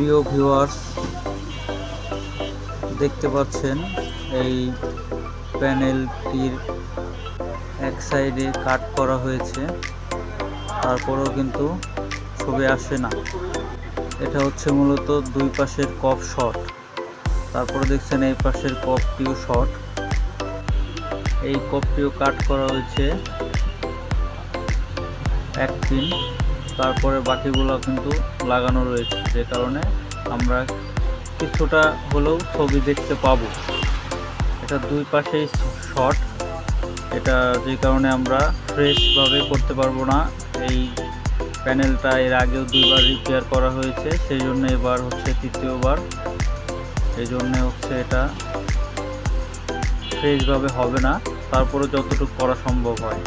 প্রিয় ভিউয়ার্স দেখতে পাচ্ছেন এই প্যানেলটির এক সাইডে কাট করা হয়েছে, তারপরেও কিন্তু ছবি আসে না। এটা হচ্ছে মূলত দুই পাশের কপ শট। তারপরে দেখছেন এই পাশের কপটিও শর্ট এই কপটিও কাট করা হয়েছে এক পিন তারপরে বাকিগুলো কিন্তু লাগানো রয়েছে, যে কারণে আমরা কিছুটা হলেও ছবি দেখতে পাবো। এটা দুই পাশেই শর্ট। এটা যে কারণে আমরা ফ্রেশভাবে করতে পারব না। এই প্যানেলটা এর আগেও দুইবার রিপেয়ার করা হয়েছে, সেই জন্য এবার হচ্ছে তৃতীয়বার। এই জন্য হচ্ছে এটা ফ্রেশভাবে হবে না। তারপরে যতটুকু করা সম্ভব হয়।